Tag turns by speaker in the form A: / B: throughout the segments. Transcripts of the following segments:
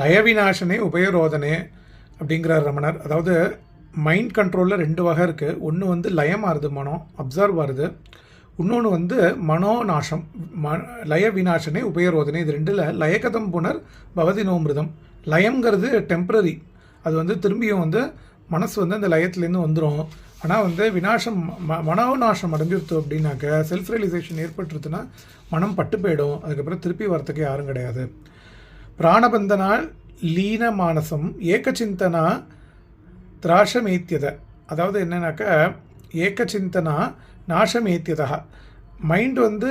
A: லயவிநாசனே உபயரோதனே அப்படிங்கிறார் ரமணர். அதாவது மைண்ட் கண்ட்ரோலில் ரெண்டு வகை இருக்குது ஒன்று வந்து லயம் மனம் அப்சர்வ் ஆறுது. இன்னொன்று வந்து மனோநாசம் ம லய விநாசனே உபயரோதனை. இது ரெண்டில் லயகதம் புனர் பவதி நோமிருதம். லயம்ங்கிறது டெம்ப்ரரி அது வந்து திரும்பியும் வந்து மனசு வந்து அந்த லயத்துலேருந்து வந்துடும் ஆனால் வந்து விநாசம் ம மனோநாசம் அடைஞ்சிருத்து அப்படின்னாக்க செல்ஃப் ரியலைசேஷன் ஏற்பட்டுருச்சுன்னா மனம் பட்டு போயிடும். அதுக்கப்புறம் திருப்பி வரத்துக்கு யாரும் கிடையாது. பிராணபந்தனா லீன மானசம் ஏக்கச்சிந்தனா திராஷமேத்தியத அதாவது என்னன்னாக்கா ஏக்கச்சிந்தனா நாசமேத்தியதா மைண்டு வந்து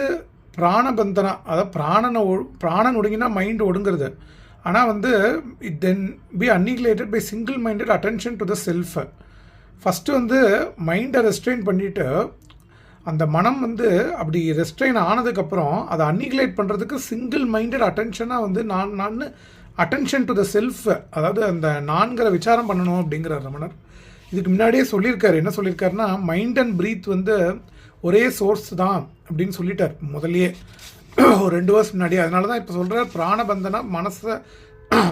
A: பிராணபந்தனா அதாவது பிராணனை ஒ பிராணன் ஒடுங்கினா மைண்டு ஒடுங்கிறது. ஆனால் வந்து it then be annihilated by single minded attention to the self first வந்து மைண்டை ரெஸ்ட்ரெயின் பண்ணிவிட்டு அந்த மனம் வந்து அப்படி ரெஸ்ட்ரெயின் ஆனதுக்கப்புறம் அதை அன்னிகுலேட் பண்ணுறதுக்கு சிங்கிள் மைண்டட் அட்டென்ஷனாக வந்து நான் நான் அட்டென்ஷன் டு த செல்ஃப் அதாவது அந்த நான்கிற விசாரம் பண்ணணும் அப்படிங்கிறார் ரமணர். இதுக்கு முன்னாடியே சொல்லியிருக்காரு. என்ன சொல்லியிருக்காருன்னா மைண்ட் அண்ட் ப்ரீத் வந்து ஒரே சோர்ஸ் தான் அப்படின்னு சொல்லிட்டார் முதல்லையே. ஒரு ரெண்டு வருஷம் முன்னாடி அதனால தான் இப்போ சொல்கிறார் பிராணபந்தனா மனசை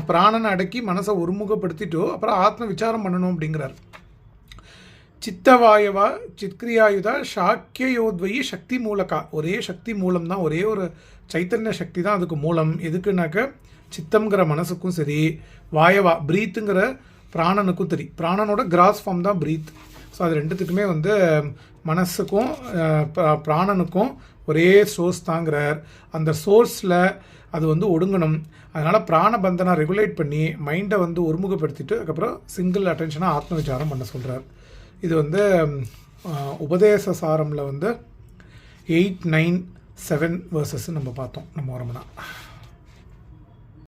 A: பிராணனை அடக்கி மனசை ஒருமுகப்படுத்திட்டு அப்புறம் ஆத்ம விசாரம் பண்ணணும் அப்படிங்கிறார். சித்தவாயவா சித்கிரியாயுதா சாக்கியோத்வயி சக்தி மூலக்கா ஒரே சக்தி மூலம் தான் ஒரே ஒரு சைத்தன்ய சக்தி தான் அதுக்கு மூலம். எதுக்குனாக்க சித்தம்ங்கிற மனசுக்கும் சரி வாயவா பிரீத்துங்கிற பிராணனுக்கும் சரி பிராணனோட கிராஸ் ஃபார்ம் தான் பிரீத். ஸோ அது ரெண்டுத்துக்குமே வந்து மனசுக்கும் பிராணனுக்கும் ஒரே சோர்ஸ் தாங்கிறார். அந்த சோர்ஸில் அது வந்து ஒடுங்கணும். அதனால் பிராணபந்தனை ரெகுலேட் பண்ணி மைண்டை வந்து ஒருமுகப்படுத்திட்டு அதுக்கப்புறம் சிங்கிள் அட்டென்ஷனாக ஆத்ம விசாரம் பண்ண சொல்கிறார் இது வந்து உபதேச சாரமில் வந்து எயிட் நைன் செவன் வேர்சஸ் நம்ம பார்த்தோம். நம்ம வரமுனா